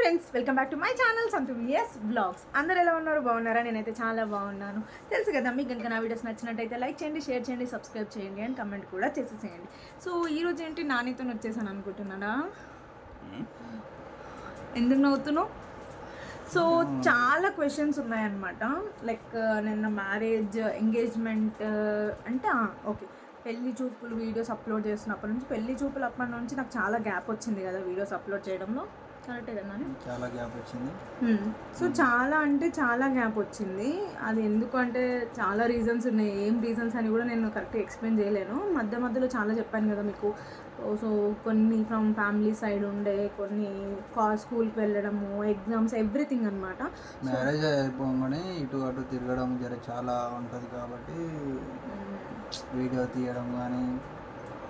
Friends welcome back to my channel Santhu VS vlogs అందరు ఎలా ఉన్నారు? బాగున్నారా? నేనైతే చాలా బాగున్నాను. తెలుసు కదా మీకు కనుక నా వీడియోస్ నచ్చినట్టయితే లైక్ చేయండి షేర్ చేయండి సబ్స్క్రైబ్ చేయండి అండ్ కమెంట్ కూడా చేసేసేయండి. సో ఈ రోజు ఏంటి? నానితో వచ్చేసాను అనుకుంటున్నాడా ఎందుకు నవ్వుతున్నావు? సో చాలా క్వశ్చన్స్ ఉన్నాయన్నమాట. లైక్ నిన్న మ్యారేజ్ ఎంగేజ్మెంట్ అంటే ఓకే పెళ్ళి చూపులు వీడియోస్ అప్లోడ్ చేస్తున్నప్పటి నుంచి పెళ్ళి చూపులు అప్పటి నుంచి నాకు చాలా గ్యాప్ వచ్చింది కదా వీడియోస్ అప్లోడ్ చేయడంలో. కరెక్టే? చాలా గ్యాప్ వచ్చింది. సో చాలా అంటే చాలా గ్యాప్ వచ్చింది. అది ఎందుకు అంటే చాలా రీజన్స్ ఉన్నాయి. ఏం రీజన్స్ అని కూడా నేను కరెక్ట్గా ఎక్స్ప్లెయిన్ చేయలేను. మధ్య మధ్యలో చాలా చెప్పాను కదా మీకు. సో కొన్ని ఫ్రమ్ ఫ్యామిలీ సైడ్ ఉండే కొన్ని కా స్కూల్కి వెళ్ళడము ఎగ్జామ్స్ ఎవ్రీథింగ్ అనమాట మ్యారేజ్ అయిపోగానే ఇటు అటు తిరగడం జర చాలా ఉంటుంది కాబట్టి వీడియో తీయడం కానీ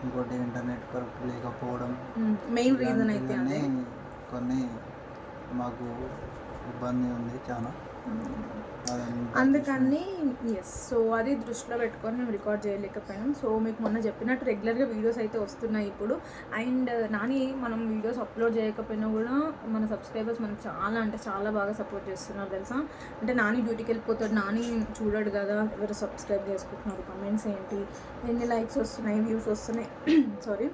ఇంకోటి ఇంటర్నెట్ కరెక్ట్ లేకపోవడం మెయిన్ రీజన్ అయితే కొన్ని మాకు ఇబ్బంది ఉంది చాలా. అందుకని ఎస్ సో అది దృష్టిలో పెట్టుకొని మేము రికార్డ్ చేయలేకపోయాం సో మీకు మొన్న చెప్పినట్టు రెగ్యులర్గా వీడియోస్ అయితే వస్తున్నాయి ఇప్పుడు. అండ్ uh, నాని మనం వీడియోస్ అప్లోడ్ చేయకపోయినా కూడా మన సబ్స్క్రైబర్స్ మనకు చాలా అంటే చాలా బాగా సపోర్ట్ చేస్తున్నారు తెలుసా? అంటే నాని డ్యూటీకి వెళ్ళిపోతాడు. నాని చూడడు కదా ఎవరు సబ్స్క్రైబ్ చేసుకుంటున్నారు? కమెంట్స్ ఏంటి? ఎన్ని లైక్స్ వస్తున్నాయి? వ్యూస్ వస్తున్నాయి? సారీ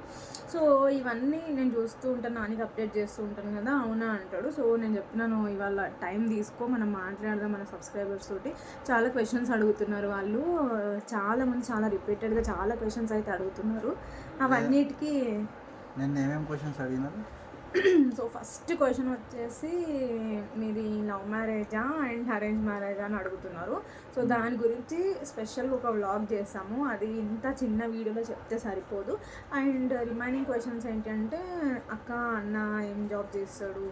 సో ఇవన్నీ నేను చూస్తూ ఉంటాను. నానికి అప్డేట్ చేస్తూ ఉంటాను కదా అవునా అంటాడు. సో నేను చెప్పినాను ఇవాళ టైం తీసుకో మనం మాట్లాడదాం మన సబ్స్క్రైబర్స్ తోటి. చాలా క్వశ్చన్స్ అడుగుతున్నారు వాళ్ళు. చాలా మంది చాలా రిపీటెడ్గా చాలా క్వశ్చన్స్ అయితే అడుగుతున్నారు. అవన్నిటికీ నేను ఏమేమి క్వశ్చన్స్ అడిగినారు? సో ఫస్ట్ క్వశ్చన్ వచ్చేసి మీది లవ్ మ్యారేజా అండ్ అరేంజ్ మ్యారేజా అని అడుగుతున్నారు. సో దాని గురించి స్పెషల్ ఒక వ్లాగ్ చేసాము. అది ఇంత చిన్న వీడియోలో చెప్తే సరిపోదు. అండ్ రిమైనింగ్ క్వశ్చన్స్ ఏంటంటే అక్క అన్న ఏం జాబ్ చేస్తాడు?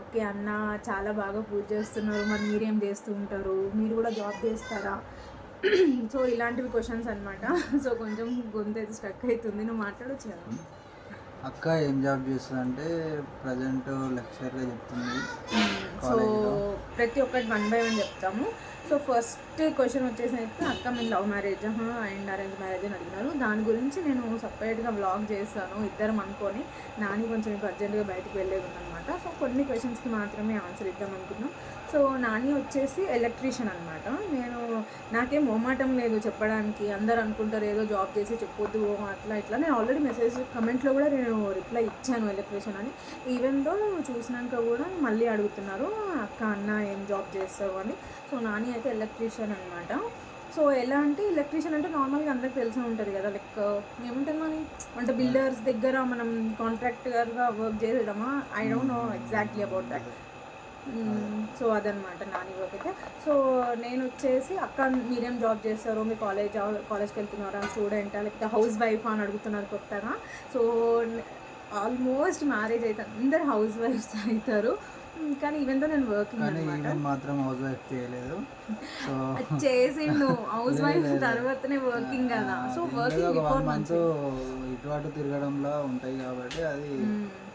ఓకే అన్న చాలా బాగా పూజ చేస్తున్నారు. మరి మీరేం చేస్తూ ఉంటారు? మీరు కూడా జాబ్ చేస్తారా? సో ఇలాంటివి క్వశ్చన్స్ అనమాట సో కొంచెం గొంతు అయితే స్ట్రక్ అవుతుంది. నువ్వు మాట్లాడొచ్చు కదా. అక్క ఏం జాబ్ చేస్తుంది అంటే ప్రజెంట్ లెక్చర్గా చెప్తుంది సో. ప్రతి ఒక్కటి వన్ బై వన్ చెప్తాము. సో ఫస్ట్ క్వశ్చన్ వచ్చేసి అయితే అక్క మేము love marriage? And arrange marriage అని అడిగినారు. దాని గురించి నేను సపరేట్గా వ్లాగ్ చేస్తాను ఇద్దరం అనుకొని. నాని కొంచెం ఇప్పుడు అర్జెంటుగా బయటకు వెళ్ళేది అనమాట. సో కొన్ని క్వశ్చన్స్కి మాత్రమే ఆన్సర్ ఇద్దాం అనుకున్నాం సో నాని వచ్చేసి ఎలక్ట్రీషియన్ అనమాట. నేను నాకేం మొహమాటం లేదు చెప్పడానికి. అందరు అనుకుంటారు ఏదో జాబ్ చేసి చెప్పొద్దు అట్లా ఇట్లా. నేను ఆల్రెడీ మెసేజ్ కమెంట్లో కూడా నేను రిప్లై ఇచ్చాను ఎలక్ట్రీషియన్ అని. ఈవెన్ దో చూసినాక కూడా మళ్ళీ అడుగుతున్నారు అక్క అన్న ఏం జాబ్ చేస్తావు? అని. సో నాని అయితే ఎలక్ట్రీషియన్ అనమాట. సో ఎలా అంటే ఎలక్ట్రీషియన్ అంటే నార్మల్గా అందరికి తెలిసే ఉంటుంది కదా లైక్ ఏముంటుంది అని అంటే బిల్డర్స్ దగ్గర మనం కాంట్రాక్టర్గా వర్క్ చేయడమా I don't know exactly about that so అదనమాట నాని వర్క్ అయితే. సో నేను వచ్చేసి అక్క మీరేం జాబ్ చేస్తారు మీ కాలేజ్ కాలేజ్కి వెళ్తున్నారా? స్టూడెంటా లేకపోతే హౌస్ వైఫ్ అని అడుగుతున్నారు కొత్తగా. సో ఆల్మోస్ట్ మ్యారేజ్ అయితే అందరు హౌస్ వైఫ్స్ అవుతారు. కానీ ఈవెన్తో నేను వర్కింగ్ ఈవెన్ మాత్రం హౌస్ వైఫ్ చేయలేదు. సో చేసిండు. హౌస్ వైఫ్ తర్వాతనే వర్కింగ్ కదా. So working before one month month ఇటు అటు తిరగడంలో ఉంటాయి కాబట్టి అది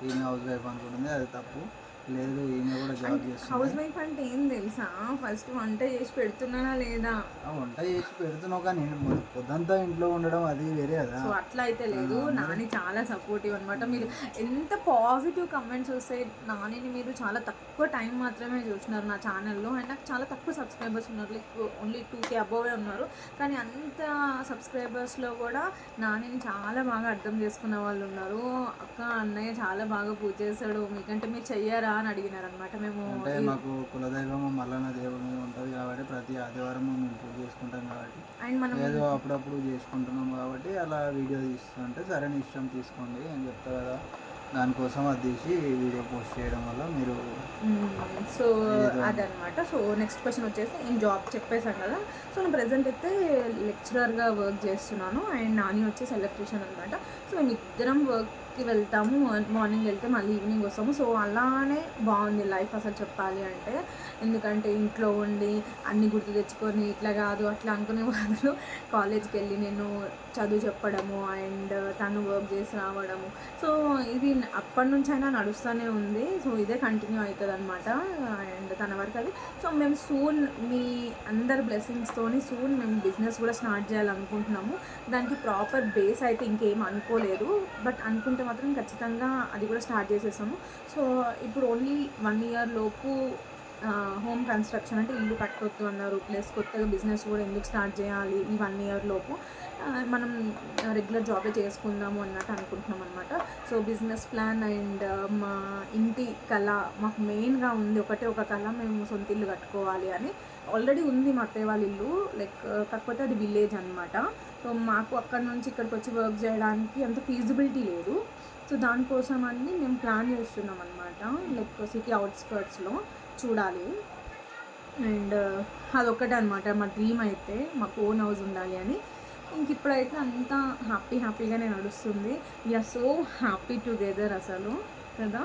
ఈమె హౌస్ వైఫ్ అనుకుంటుంది అది తప్పు. లేదు ఈమె కూడా జాబ్ చేస్తుంది? హౌస్ వైఫ్ అంటే ఏం తెలుసా? ఫస్ట్ వంట చేసి పెడుతున్నానా లేదా? ఆ వంట చేసి పెడుతున్నావు కానీ మొ- పొద్దంతా ఇంట్లో ఉండడం అది వేరే కదా. సో అట్లా అయితే లేదు. నాని చాలా సపోర్టివ్ అనమాట మీరు ఎంత పాజిటివ్ కమెంట్స్ వస్తాయి నానిని మీరు చాలా తక్కువ టైం మాత్రమే చూస్తున్నారు నా ఛానల్లో అండ్ నాకు చాలా తక్కువ సబ్స్క్రైబర్స్ ఉన్నారు. Like only two K above ఉన్నారు. కానీ అంత సబ్స్క్రైబర్స్లో కూడా నానిని చాలా బాగా అర్థం చేసుకున్న వాళ్ళు ఉన్నారు. అక్క అన్నయ్య చాలా బాగా పూజ చేస్తాడు మీకంటే మీరు చెయ్యరా? అని అడిగినారు అనమాట మేము అంటే మాకు కులదైవం మల్లన్న దేవుడు ఉంటుంది కాబట్టి ప్రతి ఆదివారం మేము పూజ చేసుకుంటాం కాబట్టి. అండ్ మనం ఏదో అప్పుడప్పుడు చేసుకుంటున్నాం కాబట్టి అలా వీడియో తీస్తుంటే సరే నీ ఇష్టం తీసుకోండి అని చెప్తా కదా. దానికోసం అది తీసి వీడియో పోస్ట్ చేయడం వల్ల మీరు సో అదనమాట. సో నెక్స్ట్ క్వశ్చన్ వచ్చేసి నేను జాబ్ చెప్పేశాను కదా. సో నేను ప్రజెంట్ అయితే లెక్చరర్గా వర్క్ చేస్తున్నాను. అండ్ నాని వచ్చేసి ఎలక్ట్రీషియన్ అనమాట సో మేము ఇద్దరం వర్క్కి వెళ్తాము మార్నింగ్ వెళ్తే మళ్ళీ ఈవినింగ్ వస్తాము. సో అలానే బాగుంది లైఫ్ అసలు చెప్పాలి అంటే. ఎందుకంటే ఇంట్లో ఉండి అన్ని గుర్తు తెచ్చుకొని ఇట్లా కాదు అట్లా అనుకునే బదులు కాలేజ్కి వెళ్ళి నేను చదువు చెప్పడము అండ్ తను వర్క్ చేసి రావడము. సో ఇది అప్పటి నుంచి అయినా నడుస్తూనే ఉంది. సో ఇదే కంటిన్యూ అవుతుంది అనమాట అండ్ తన వరకు అది. సో మేము సూన్ మీ అందరి బ్లెస్సింగ్స్తోని సూన్ మేము బిజినెస్ కూడా స్టార్ట్ చేయాలనుకుంటున్నాము. దానికి ప్రాపర్ బేస్ అయితే ఇంకేం అనుకోలేదు. బట్ అనుకుంటే మాత్రం ఖచ్చితంగా అది కూడా స్టార్ట్ చేసేసాము సో ఇప్పుడు ఓన్లీ వన్ ఇయర్ లోపు హోమ్ కన్స్ట్రక్షన్ అంటే ఇల్లు కట్టొద్దు అన్నారు. ప్లస్ కొత్తగా బిజినెస్ కూడా ఎందుకు స్టార్ట్ చేయాలి? ఈ వన్ ఇయర్ లోపు మనం రెగ్యులర్ జాబే చేసుకుందాము అన్నట్టు అనుకుంటున్నాం అనమాట సో బిజినెస్ ప్లాన్ అండ్ మా ఇంటి కళ మాకు మెయిన్గా ఉంది. ఒకటే ఒక కళ మేము సొంత ఇల్లు కట్టుకోవాలి అని ఆల్రెడీ ఉంది మా అత్తయ్య వాళ్ళ ఇల్లు. లైక్ uh, కాకపోతే అది విలేజ్ అనమాట సో మాకు అక్కడ నుంచి ఇక్కడికి వచ్చి వర్క్ చేయడానికి అంత ఫీజిబిలిటీ లేదు. సో దానికోసం అన్ని మేము ప్లాన్ చేస్తున్నాం అనమాట లైక్ సిటీ అవుట్స్కర్ట్స్లో చూడాలి. అండ్ అదొక్కటే అనమాట మా డ్రీమ్ అయితే మాకు ఓన్ హౌస్ ఉండాలి అని. ఇంక ఇప్పుడైతే అంతా హ్యాపీ హ్యాపీగానే నడుస్తుంది. వీఆర్ సో హ్యాపీ టుగెదర్ అసలు కదా?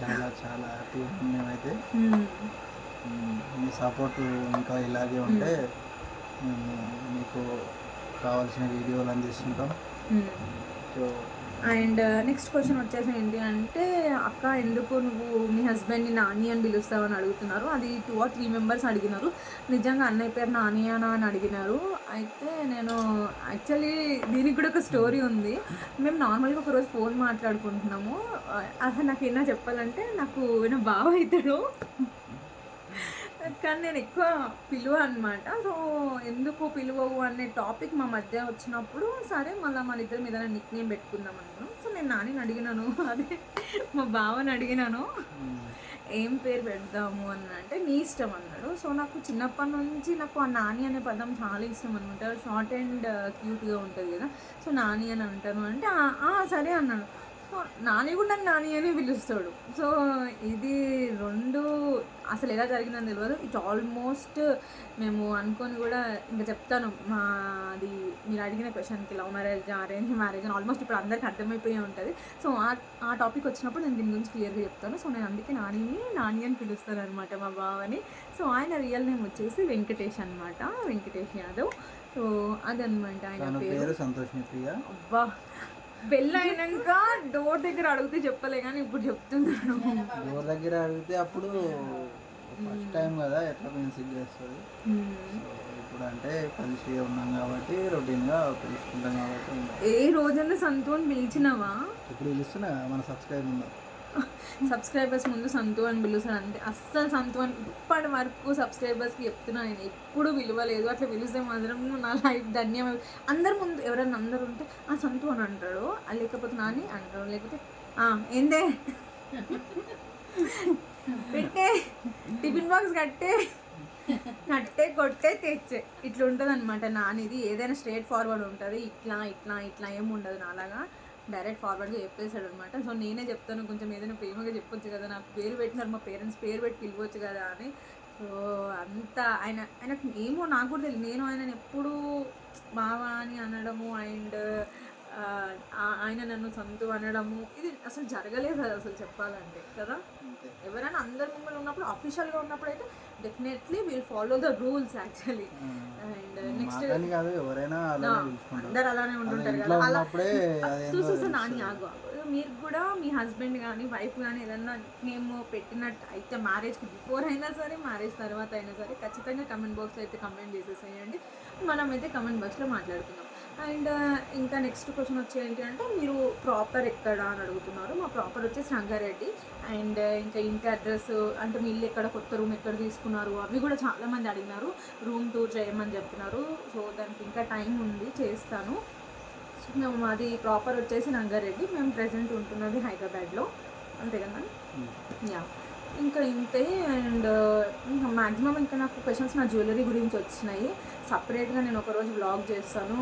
చాలా చాలా హ్యాపీ మేమైతే. మ్మ్. మీ సపోర్ట్ ఇంకా ఇలాగే ఉంటే మేము మీకు కావాల్సిన వీడియోలు అందిస్తుంటాం. So and uh, next question వచ్చేసి ఏంటి అంటే అక్క ఎందుకు నువ్వు మీ హస్బెండ్ని నాని అని పిలుస్తావు అని అడుగుతున్నారు? అది టూ ఆర్ త్రీ మెంబర్స్ అడిగినారు. నిజంగా అన్నయ్య పేరు నాని అనా అని అడిగినారు. అయితే నేను యాక్చువల్లీ దీనికి కూడా ఒక స్టోరీ ఉంది. మేము నార్మల్గా ఒకరోజు ఫోన్ మాట్లాడుకుంటున్నాము. అసలు నాకు ఏమైనా చెప్పాలంటే నాకు ఏమైనా బావ అవుతాడు కానీ నేను ఎక్కువ పిలువ అనమాట సో ఎందుకు పిలువవు అనే టాపిక్ మా మధ్య వచ్చినప్పుడు సరే మళ్ళీ మన ఇద్దరి మీద నిక్ నేమ్ పెట్టుకుందాం అనుకున్నాం సో నేను నాని అడిగినాను. అదే మా బావని అడిగినాను. మ్మ్. ఏం పేరు పెడదాము అని అంటే నీ ఇష్టం అన్నాడు. సో నాకు చిన్నప్పటి నుంచి నాకు ఆ నాని అనే పదం చాలా ఇష్టం అనమాట షార్ట్ అండ్ క్యూట్గా ఉంటుంది కదా. సో నాని అని అంటాను అంటే "ఆ, ఆ, సరే అన్నాడు. నాని కూడా నన్ను నాని అని పిలుస్తాడు. సో ఇది రెండు అసలు ఎలా జరిగిందని తెలియదు ఇట్ ఆల్మోస్ట్ మేము అనుకొని కూడా ఇంకా చెప్తాను. మాది మీరు అడిగిన క్వశ్చన్కి లవ్ మ్యారేజ్ అరేంజ్ మ్యారేజ్ అని ఆల్మోస్ట్ ఇప్పుడు అందరికీ అర్థమైపోయి ఉంటుంది. సో ఆ ఆ టాపిక్ వచ్చినప్పుడు నేను దీని గురించి క్లియర్గా చెప్తాను. సో నేను అందుకే నానిని నాని అని పిలుస్తాను అనమాట మా బావని. సో ఆయన రియల్ నేమ్ వచ్చేసి వెంకటేష్ అనమాట వెంకటేష్ యాదవ్. సో అదనమాట ఆయన పేరు. ప్రియ. అబ్బా! పెళ్ళి అయినాక డోర్ దగ్గర అడిగితే చెప్పలే కానీ ఇప్పుడు చెప్తున్నాను డోర్ దగ్గర అడిగితే అప్పుడు ఫస్ట్ టైం కదా ఎట్లా మెసేజ్ చేస్తుంది. ఇప్పుడు అంటే కలిసి ఉన్నాం కాబట్టి రొటీన్గా పిలుచుకుంటాం కాబట్టి. ఏ రోజన్నా సంతు అని పిలిచినావా? ఇప్పుడు పిలుస్తున్నా మన సబ్స్క్రైబ్ ఉందా సబ్స్క్రైబర్స్ ముందు సంతు అని పిలుస్తాను అంతే. అస్సలు సంతు అని ఇప్పటి వరకు సబ్స్క్రైబర్స్కి చెప్తున్నా నేను. ఎప్పుడు విలువలేదు అట్లా పిలిస్తే మాత్రం నా లైఫ్ ధన్యం. అందరి ముందు ఎవరైనా అందరు ఉంటే ఆ సంతు అని అంటాడు. లేకపోతే నాని అంటాడు. లేకపోతే ఏందే? పెట్టే టిఫిన్ బాక్స్ కట్టే కట్టే కొట్టే తెచ్చే. ఇట్లా ఉంటుంది అనమాట నానిది. ఏదైనా స్ట్రేట్ ఫార్వర్డ్ ఉంటుంది. ఇట్లా ఇట్లా ఇట్లా ఏమి ఉండదు నాలాగా. డైరెక్ట్ ఫార్వర్డ్గా చెప్పేశాడు అనమాట సో నేనే చెప్తాను కొంచెం ఏదైనా ప్రేమగా చెప్పొచ్చు కదా నాకు పేరు పెట్టినారు మా పేరెంట్స్ పేరు పెట్టి పిలవచ్చు కదా అని. సో అంత ఆయన ఆయనకు ఏమో నాకు కూడా తెలియదు నేను ఆయన ఎప్పుడు బావా అని అనడము అండ్ ఆయన నన్ను సంతు అనడము. ఇది అసలు జరగలేదు అసలు చెప్పాలంటే కదా? ఎవరైనా అందరి ముందు ఉన్నప్పుడు అఫీషియల్గా ఉన్నప్పుడు అయితే definitely will follow the rules actually and next కాదు ఎవరైనా అందరు అలానే ఉంటుంటారు కదా. అలా. నాని ఆగు ఆగు. మీరు కూడా మీ హస్బెండ్ కానీ వైఫ్ కానీ ఏదన్నా మేము పెట్టినట్టు అయితే మ్యారేజ్కి బిఫోర్ అయినా సరే మ్యారేజ్ తర్వాత అయినా సరే ఖచ్చితంగా కమెంట్ బాక్స్లో అయితే కమెంట్ చేసేసేయండి. మనం అయితే కమెంట్ బాక్స్లో మాట్లాడుకుందాం. అండ్ uh, ఇంకా నెక్స్ట్ క్వశ్చన్ వచ్చి ఏంటి అంటే మీరు ప్రాపర్ ఎక్కడ అని అడుగుతున్నారు. మా ప్రాపర్ వచ్చేసి రంగారెడ్డి అండ్ uh, ఇంకా ఇంటి అడ్రస్ అంటే మీ ఇల్లు ఎక్కడ కొత్త రూమ్ ఎక్కడ తీసుకున్నారు అవి కూడా చాలామంది అడిగినారు. రూమ్ టూర్ చేయమని చెప్తున్నారు సో దానికి ఇంకా టైం ఉంది చేస్తాను. సో మేము మాది ప్రాపర్ వచ్చేసి రంగారెడ్డి మేము ప్రజెంట్ ఉంటున్నది హైదరాబాద్లో. అంతే కదా. యా ఇంకా ఇంతే అండ్ ఇంకా మ్యాక్సిమం ఇంకా నాకు క్వశ్చన్స్ నా జ్యువెలరీ గురించి వచ్చినాయి. సపరేట్గా నేను ఒకరోజు బ్లాగ్ చేస్తాను.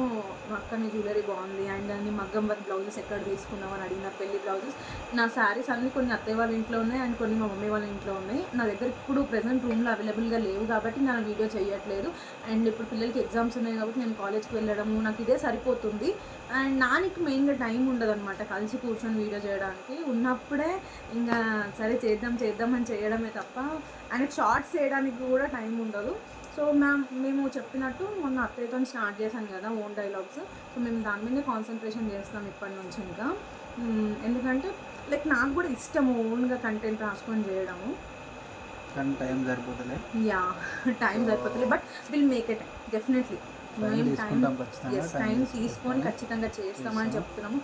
అక్క నీ జ్యువెలరీ బాగుంది. అండ్ నీ మగ్గం వర్క్ బ్లౌజెస్ ఎక్కడ తీసుకున్నావు అని అడిగిన పెళ్ళి బ్లౌజెస్. నా శారీస్ అన్ని కొన్ని అత్తయ్య వాళ్ళ ఇంట్లో ఉన్నాయి. అండ్ కొన్ని మా మమ్మీ వాళ్ళ ఇంట్లో ఉన్నాయి. నా దగ్గర ఇప్పుడు ప్రజెంట్ రూమ్లో అవైలబుల్గా లేవు కాబట్టి నేను వీడియో చేయట్లేదు. అండ్ ఇప్పుడు పిల్లలకి ఎగ్జామ్స్ ఉన్నాయి కాబట్టి నేను కాలేజ్కి వెళ్ళడము నాకు ఇదే సరిపోతుంది. అండ్ నానికి మెయిన్గా టైం ఉండదు అనమాట కలిసి కూర్చొని వీడియో చేయడానికి. ఉన్నప్పుడే ఇంకా సరే చేద్దాం చేద్దాం అని చేయడమే తప్ప ఆయనకు షార్ట్స్ చేయడానికి కూడా టైం ఉండదు. సో మ్యామ్ మేము చెప్పినట్టు మొన్న అత్తయ్యతో స్టార్ట్ చేశాను కదా ఓన్ డైలాగ్స్. సో మేము దాని మీదే కాన్సన్ట్రేషన్ చేస్తాం ఇప్పటి నుంచి ఇంకా. ఎందుకంటే లైక్ నాకు కూడా ఇష్టం ఓన్గా కంటెంట్ రాసుకొని చేయడము. కానీ టైం సరిపోతలే. యా టైం సరిపోతుంది but will make it definitely. Time మేము టైం టైం తీసుకొని. ఖచ్చితంగా చేస్తామని చెప్తున్నాము.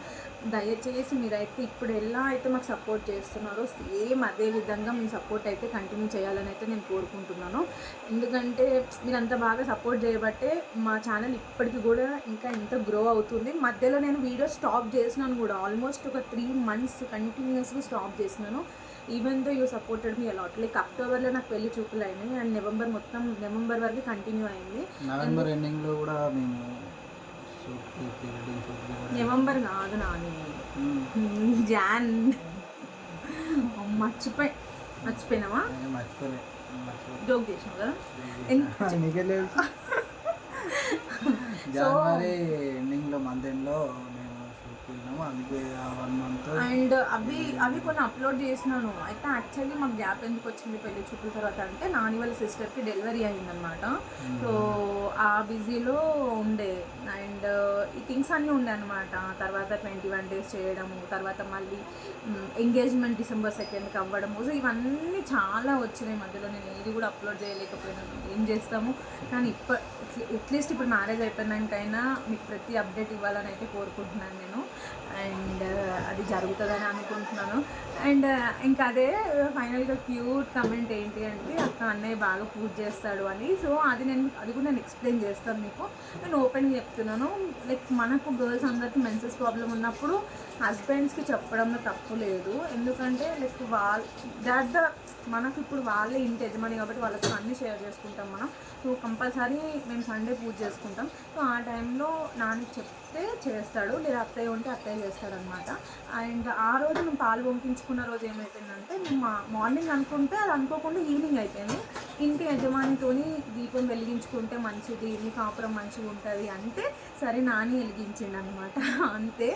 దయచేసి మీరైతే ఇప్పుడు ఎలా అయితే మాకు సపోర్ట్ చేస్తున్నారో సేమ్ అదే విధంగా మీ సపోర్ట్ అయితే కంటిన్యూ చేయాలని అయితే నేను కోరుకుంటున్నాను. ఎందుకంటే మీరు అంత బాగా సపోర్ట్ చేయబట్టే మా ఛానల్ ఇప్పటికి కూడా ఇంకా ఎంత గ్రో అవుతుంది. మధ్యలో నేను వీడియో స్టాప్ చేసినాను కూడా. ఆల్మోస్ట్ ఒక త్రీ మంత్స్ కంటిన్యూస్గా స్టాప్ చేసినాను. Even though you supported me a lot like అక్టోబర్లో నాకు పెళ్ళి చూపులు అయినాయి అండ్ నవంబర్ మొత్తం నవంబర్ వరకు కంటిన్యూ అయింది. నవంబర్ ఎండింగ్లో కూడా మేము నవంబర్ కాదు నాని. జాన్ మర్చిపోయి. మర్చిపోయినావా? జోక్ చేసినావు కదా? జనవరి ఎండింగ్ లో మంత్ ఎండ్ అందుకే వన్ మంత్ అండ్ అవి అవి కొన్ని అప్లోడ్ చేసినాను. అయితే యాక్చువల్లీ మాకు గ్యాప్ ఎందుకు వచ్చింది పెళ్ళి చూపుల తర్వాత అంటే నాని వాళ్ళ సిస్టర్కి డెలివరీ అయిందనమాట సో ఆ బిజీలో ఉండే. అండ్ ఈ థింగ్స్ అన్నీ ఉండే అనమాట తర్వాత ట్వంటీ వన్ డేస్ చేయడము తర్వాత మళ్ళీ ఎంగేజ్మెంట్ డిసెంబర్ సెకండ్కి అవ్వడము. సో ఇవన్నీ చాలా వచ్చినాయి మధ్యలో. నేను ఏది కూడా అప్లోడ్ చేయలేకపోయినాను ఏం చేస్తాము? కానీ ఇప్ప అట్లీస్ట్ ఇప్పుడు మ్యారేజ్ అయిపోయినాకైనా మీకు ప్రతి అప్డేట్ ఇవ్వాలని అయితే కోరుకుంటున్నాను నేను. అండ్ uh, అది జరుగుతుందని అనుకుంటున్నాను. అండ్ uh, ఇంకా అదే ఫైనల్గా క్యూట్ కమెంట్ ఏంటి అంటే అక్క అన్నయ్య బాగా పూజ చేస్తాడు అని. సో అది నేను అది కూడా నేను ఎక్స్ప్లెయిన్ చేస్తాను మీకు. నేను ఓపెన్గా చెప్తున్నాను. లైక్ మనకు గర్ల్స్ అందరికీ మెన్సెస్ ప్రాబ్లం ఉన్నప్పుడు హస్బెండ్స్కి చెప్పడంలో తప్పు లేదు. ఎందుకంటే లైక్ వాళ్ళ దాట్ ద మనకు ఇప్పుడు వాళ్ళే ఇంటి యజమాని కాబట్టి వాళ్ళతో అన్ని షేర్ చేసుకుంటాం మనం. సో కంపల్సరీ మేము సండే పూజ చేసుకుంటాం. సో ఆ టైంలో నాన్నకి చెప్తాను చేస్తాడు లేదా అత్తయ్య ఉంటే అత్తయ్య చేస్తాడనమాట. అండ్ ఆ రోజు మేము పాలు పంపించుకున్న రోజు ఏమైపోయిందంటే మేము మా మార్నింగ్ అనుకుంటే అది అనుకోకుండా ఈవినింగ్ అయిపోయింది. ఇంటి యజమానితోని దీపం వెలిగించుకుంటే మంచిది మీ కాపురం మంచిగా ఉంటుంది అంటే సరే నాని వెలిగించిండు అనమాట అంతే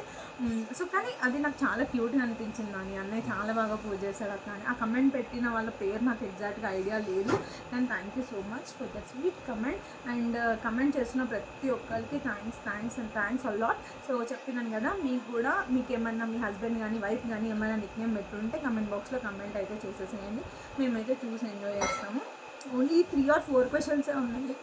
సో కానీ అది నాకు చాలా క్యూట్గా అనిపించింది నాని. అన్నయ్య చాలా బాగా పూజ చేశాడు అక్క అని. ఆ కమెంట్ పెట్టిన వాళ్ళ పేరు నాకు ఎగ్జాక్ట్గా ఐడియా లేదు. కానీ thank you so much for the sweet comment and uh, comment చేసిన ప్రతి ఒక్కరికి thanks thanks and thanks a lot so చెప్పినాను కదా మీకు కూడా మీకు ఏమన్నా మీ హస్బెండ్ కానీ వైఫ్ కానీ ఏమైనా నిక్నేమ్ పెట్టుంటే కమెంట్ బాక్స్లో కమెంట్ అయితే చేసేసేయండి. మేమైతే చూసి ఎంజాయ్ చేస్తాము. ఓన్లీ త్రీ ఆర్ ఫోర్ క్వశ్చన్సే ఉన్నాయి.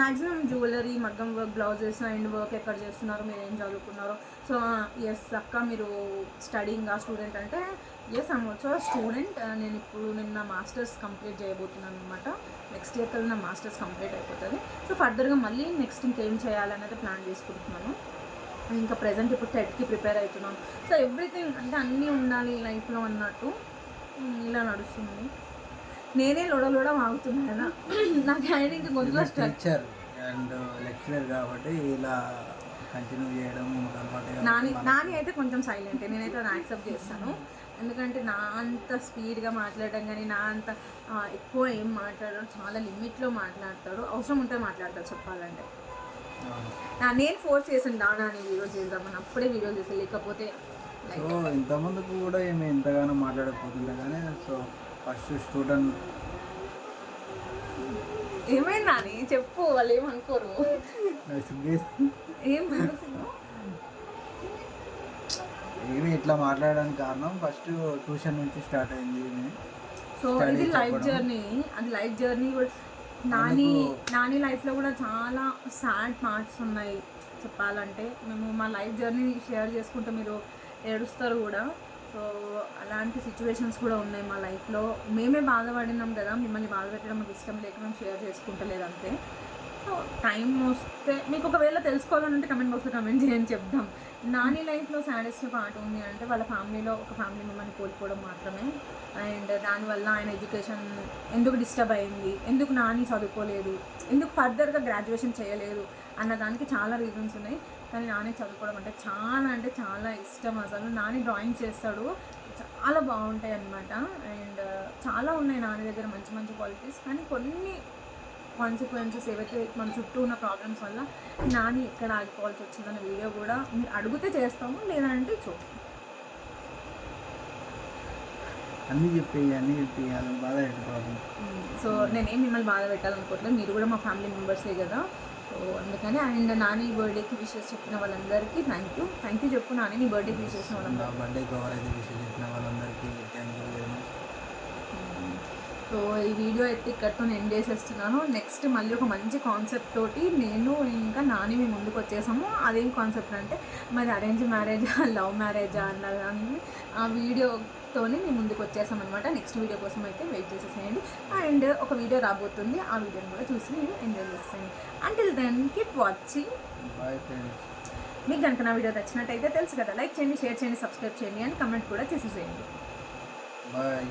మ్యాక్సిమం జ్యువెలరీ మగ్గం వర్క్ బ్లౌజెస్ అండ్ వర్క్ ఎక్కడ చేస్తున్నారు మీరు ఏం చదువుకున్నారో? సో ఎస్ అక్క మీరు స్టడీయింగ్ ఆ స్టూడెంట్ అంటే ఎస్ ఐమ్ ఆల్సో స్టూడెంట్ నేను ఇప్పుడు నిన్న మాస్టర్స్ కంప్లీట్ చేయబోతున్నాను అనమాట నెక్స్ట్ ఇయర్ కల్లా నా మాస్టర్స్ కంప్లీట్ అయిపోతుంది. సో ఫర్దర్గా మళ్ళీ నెక్స్ట్ ఇంకేం చేయాలనేది ప్లాన్ చేసుకుంటున్నాను. ఇంకా ప్రజెంట్ ఇప్పుడు టెట్కి ప్రిపేర్ అవుతున్నాను. సో ఎవ్రీథింగ్ అంటే అన్నీ ఉండాలి లైఫ్లో అన్నట్టు. ఇలా నడుస్తుంది. నేనే లొడలోడ వాగుతున్నా కదా నాకు హ్యాండ్ ఇంకా గొంతులో టీచర్ అండ్ లెక్చరర్ కాబట్టి ఇలా కంటిన్యూ చేయడం నాని నాని అయితే కొంచెం సైలెంట్ నేనైతే అది యాక్సెప్ట్ చేస్తాను. ఎందుకంటే నా అంత స్పీడ్గా మాట్లాడడం కానీ నా అంత ఎక్కువ ఏం మాట్లాడడం చాలా లిమిట్లో మాట్లాడతాడు. అవసరం ఉంటే మాట్లాడతాడు చెప్పాలంటే. నేను ఫోర్స్ చేసాను దానా అని వీడియో చేద్దామని అప్పుడే వీడియో చేసాను లేకపోతే సో ఇంతకుముందుకు కూడా ఏమి ఎంతగానో మాట్లాడకపోతుండే కానీ సో ఫస్ట్ స్టూడెంట్. ఏమైంది నాని? చెప్పు వాళ్ళు ఏమనుకోరు. ఏం? ఏమి ఇట్లా మాట్లాడడానికి కారణం? ఫస్ట్ ట్యూషన్ నుంచి స్టార్ట్ అయింది. సో ఇది లైఫ్. జర్నీ. అది లైఫ్ జర్నీ కూడా నాని నాని లైఫ్లో కూడా చాలా సాడ్ పార్ట్స్ ఉన్నాయి చెప్పాలంటే. మేము మా లైఫ్ జర్నీ షేర్ చేసుకుంటే మీరు ఏడుస్తారు కూడా. సో అలాంటి సిచ్యువేషన్స్ కూడా ఉన్నాయి మా లైఫ్లో. మేమే బాధపడినాం కదా మిమ్మల్ని బాధ పెట్టడం మాకు ఇష్టం లేక మేము షేర్ చేసుకుంటలేదు అంతే. సో టైం వస్తే మీకు ఒకవేళ తెలుసుకోవాలంటే కమెంట్ బాక్స్లో కమెంట్ చేయని చెప్దాం. నాని లైఫ్లో సాడెస్ట్ పార్ట్ ఉంది అంటే వాళ్ళ ఫ్యామిలీలో ఒక ఫ్యామిలీ మెంబర్ని కోల్పోవడం మాత్రమే. అండ్ దానివల్ల ఆయన ఎడ్యుకేషన్ ఎందుకు డిస్టర్బ్ అయింది? ఎందుకు నాని చదువుకోలేదు? ఎందుకు ఫర్దర్గా గ్రాడ్యుయేషన్ చేయలేదు? అన్న దానికి చాలా రీజన్స్ ఉన్నాయి. కానీ నాని చదువుకోవడం అంటే చాలా అంటే చాలా ఇష్టం అసలు. నాని డ్రాయింగ్ చేస్తాడు. చాలా బాగుంటాయి అన్నమాట. అండ్ చాలా ఉన్నాయి నాని దగ్గర మంచి మంచి క్వాలిటీస్. కానీ కొన్ని కాన్సిక్వెన్సెస్ ఏవైతే మన చుట్టూ ఉన్న ప్రాబ్లమ్స్ వల్ల నాని ఎక్కడ ఆగిపోవాల్సి వచ్చిందన్న వీడియో కూడా మీరు అడిగితే చేస్తాము లేదంటే చూద్దాం అన్నీ చెప్పి అన్నీ చెప్పి బాధ సో నేనేం మిమ్మల్ని బాధ పెట్టాలనుకోవట్లేదు. మీరు కూడా మా ఫ్యామిలీ మెంబర్సే కదా. సో అందుకని అండ్ నాని బర్త్డేకి విషెస్ చెప్పిన వాళ్ళందరికీ థ్యాంక్ యూ థ్యాంక్ యూ చెప్పు నాని నీ బర్త్డేకి విష్ చేసిన నా వాళ్ళందరికీ బర్త్డే విషయం చెప్పిన వాళ్ళందరికీ thank you very much so ఈ వీడియో అయితే ఇక్కడితో ఎండ్ చేసేస్తున్నాను. నెక్స్ట్ మళ్ళీ ఒక మంచి కాన్సెప్ట్ తోటి నేను ఇంకా నాని మీ ముందుకు వచ్చేసాము. అదేం కాన్సెప్ట్ అంటే మరి అరేంజ్ మ్యారేజా లవ్ మ్యారేజా అన్నదాన్ని. ఆ వీడియోతోని మీ ముందుకు వచ్చేసాం అనమాట నెక్స్ట్ వీడియో కోసం అయితే వెయిట్ చేసేసేయండి. అండ్ ఒక వీడియో రాబోతుంది. ఆ వీడియోని కూడా చూసి మీరు ఎంజాయ్ చేసేయండి అంటిల్ దెన్ కీప్ వాచింగ్ మీకు కనుక నా వీడియో నచ్చినట్టయితే తెలుసు కదా లైక్ చేయండి షేర్ చేయండి సబ్స్క్రైబ్ చేయండి అండ్ కమెంట్ కూడా చేసేసేయండి. బాయ్